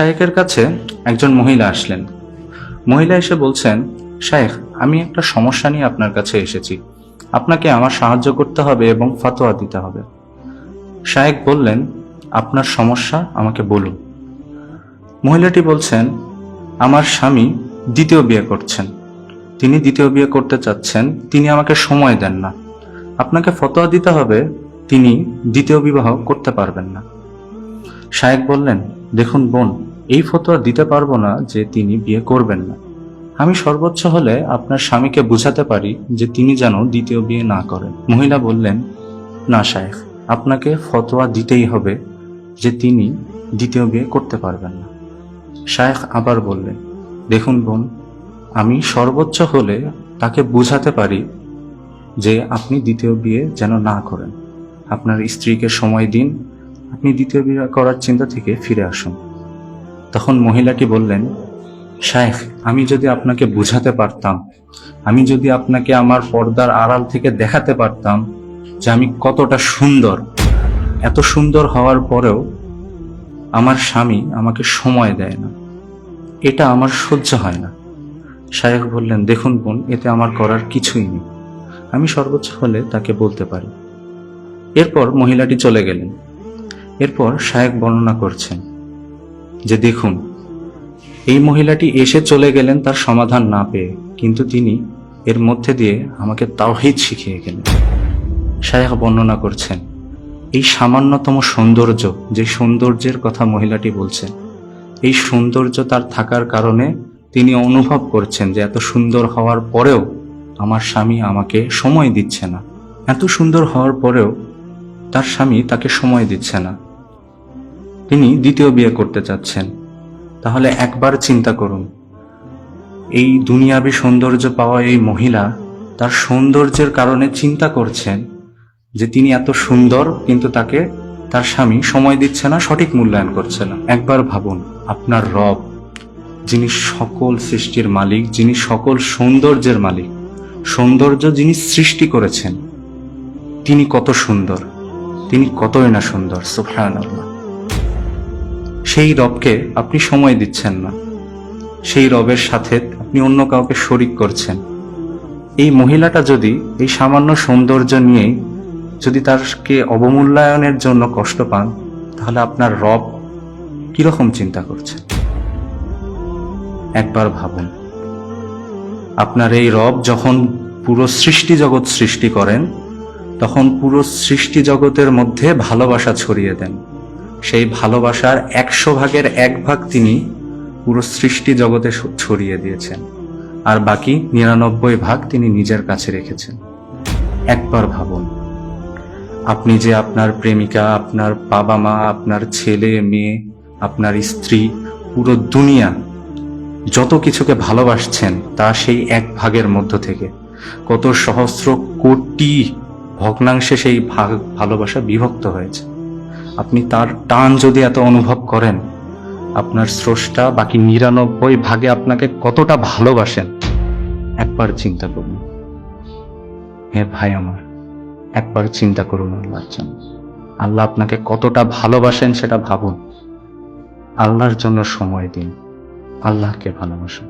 শায়েকের কাছে একজন মহিলা আসলেন। মহিলা এসে বলছেন, শায়েখ, আমি একটা সমস্যা নিয়ে আপনার কাছে এসেছি। আপনাকে আমার সাহায্য করতে হবে এবং ফতোয়া দিতে হবে। শায়েক বললেন, আপনার সমস্যা, আমাকে বলুন। মহিলাটি বলছেন, আমার স্বামী দ্বিতীয় বিয়ে করছেন। তিনি দ্বিতীয় বিয়ে করতে চাচ্ছেন, তিনি আমাকে সময় দেন না। আপনাকে ফতোয়া দিতে হবে, তিনি দ্বিতীয় বিবাহ করতে পারবেন না। শায়েক বললেন, দেখুন বোন এই ফতোয়া দিতে পারব না যে তিনি বিয়ে করবেন না। আমি সর্বোচ্চ হলে আপনার স্বামীকে বুঝাতে পারি যে তিনি যেন দ্বিতীয় বিয়ে না করেন। মহিলা বললেন, না, শায়েখ, আপনাকে ফতোয়া দিতেই হবে যে তিনি দ্বিতীয় বিয়ে করতে পারবেন না। শায়েখ আবার বললেন, দেখুন বোন, আমি সর্বোচ্চ হলে তাকে বুঝাতে পারি যে আপনি দ্বিতীয় বিয়ে যেন না করেন। আপনার স্ত্রীকে সময় দিন, আপনি দ্বিতীয় বিয়ে করার চিন্তা থেকে ফিরে আসুন। তখন মহিলাটি বললেন, শায়েখ, আমি যদি আপনাকে বুঝাতে পারতাম, আমি যদি আপনাকে আমার পর্দার আড়াল থেকে দেখাতে পারতাম যে আমি কতটা সুন্দর, এত সুন্দর হওয়ার পরেও আমার স্বামী আমাকে সময় দেয় না। এটা আমার সহ্য হয় না। শায়েখ বললেন, দেখুন বোন, এতে আমার করার কিছুই নেই। আমি সর্বোচ্চ হলে তাকে বলতে পারি। এরপর মহিলাটি চলে গেলেন। এরপর শায়েক বর্ণনা করছেন যে দেখুন, এই মহিলাটি এসে চলে গেলেন তার সমাধান না পেয়ে, কিন্তু তিনি এর মধ্যে দিয়ে আমাকে তাওহিদ শিখিয়ে গেলেন। শায়েখ বর্ণনা করছেন, এই সামান্যতম সৌন্দর্য, যে সৌন্দর্যের কথা মহিলাটি বলছেন, এই সৌন্দর্য তার থাকার কারণে তিনি অনুভব করছেন যে এত সুন্দর হওয়ার পরেও আমার স্বামী আমাকে সময় দিচ্ছে না। এত সুন্দর হওয়ার পরেও তার স্বামী তাকে সময় দিচ্ছে না। তিনি দ্বিতীয় বিয়ে করতে চাচ্ছেন। তাহলে একবার চিন্তা করুন। এই দুনিয়াবি সৌন্দর্য পাওয়া এই মহিলা তার সৌন্দর্যের কারণে চিন্তা করছেন যে তিনি এত সুন্দর, কিন্তু তাকে তার স্বামী সময় দিচ্ছে না, সঠিক মূল্যায়ন করছে না। একবার ভাবুন, আপনার রব, যিনি সকল সৃষ্টির মালিক, যিনি সকল সৌন্দর্যের মালিক, সৌন্দর্য যিনি সৃষ্টি করেছেন, তিনি কত সুন্দর, তিনি কতই না সুন্দর সুফহান সেই রবকে আপনি সময় দিচ্ছেন না। সেই রবের সাথে আপনি অন্য কাউকে শরিক করছেন। এই মহিলাটা যদি এই সামান্য সৌন্দর্য নিয়েই যদি তারকে অবমূল্যায়নের জন্য কষ্ট পান, তাহলে আপনার রব কীরকম চিন্তা করছেন? একবার ভাবুন। আপনার এই রব যখন পুরো সৃষ্টি জগৎ সৃষ্টি করেন, তখন পুরো সৃষ্টি জগতের মধ্যে ভালোবাসা ছড়িয়ে দেন। সেই ভালোবাসার একশো ভাগের এক ভাগ তিনি পুরো সৃষ্টি জগতে ছড়িয়ে দিয়েছেন। আর বাকি নিরানব্বই ভাগ তিনি নিজের কাছে রেখেছেন। একবার ভাবুন, আপনি যে আপনার প্রেমিকা, আপনার বাবা মা আপনার ছেলে, মেয়ে, আপনার স্ত্রী, পুরো দুনিয়া যত কিছুকে ভালোবাসছেন তা সেই এক ভাগের মধ্য থেকে। কত সহস্র কোটি ভগ্নাংশে সেই ভাগ ভালোবাসা বিভক্ত হয়েছে। আপনি তার টান যদি এত অনুভব করেন, আপনার স্রষ্টা বাকি নিরানব্বই ভাগে আপনাকে কতটা ভালোবাসেন, একবার চিন্তা করুন। হে ভাই আমার, একবার চিন্তা করুন আল্লাহর জন্য। আল্লাহ আপনাকে কতটা ভালোবাসেন সেটা ভাবুন। আল্লাহর জন্য সময় দিন, আল্লাহকে ভালোবাসুন।